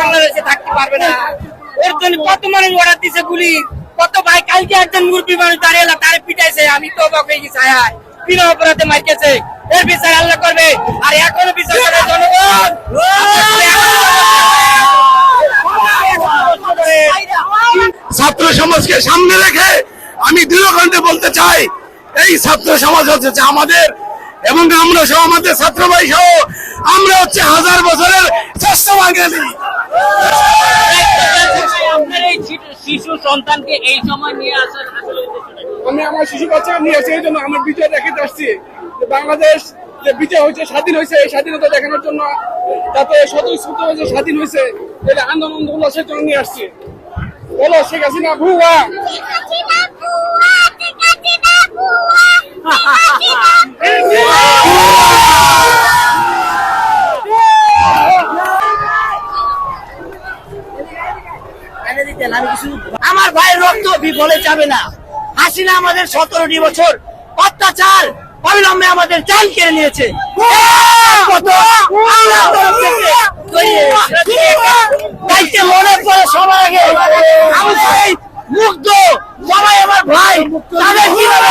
বাংলাদেশে থাকতে পারবে না। জন্য কত মানুষ অর্ডার দিছে গুলি? কত ভাই, কালকে একজন মুরব্বী মানুষ দাঁড়িয়ে তারে পিটাইছে। আমি তো হয়ে গেছি বিনা অপরাধে এর বিচার আল্লাহ করবে। আর এখনও বিচার জনগণ। ছাত্র সমাজকে সামনে রেখে আমি দৃঢ়কণ্ঠে বলতে চাই, এই ছাত্র সমাজ হচ্ছে আমাদের এবং আমরা সহ আমাদের ছাত্র ভাই সহ আমরা হচ্ছে হাজার বছরের শ্রেষ্ঠ বাঙালি। শিশু- শিশু সন্তানকে এই সময় নিয়ে আসার? আমি আমার শিশু বাচ্চাকে নিয়ে এই জন্য আমার বিজয় দেখাতে আসছি। বাংলাদেশ যে বিজয় হয়েছে স্বাধীন হয়েছে এই স্বাধীনতা দেখানোর জন্য স্বতঃস্ফূর্ত হয়েছে স্বাধীন হয়েছে এটা আন্দোলন উল্লাসের জন্য নিয়ে আসছি। বলো শেখ হাসিনা ভুয়া। আমার ভাইয়ের রক্ত বিফলে যাবে না। হাসিনা আমাদের সতেরোটি বছর অত্যাচার অবিলম্বে আমাদের চাল কেড়ে নিয়েছে। মুগ্ধ সবাই আমার ভাই। তাদের কীভাবে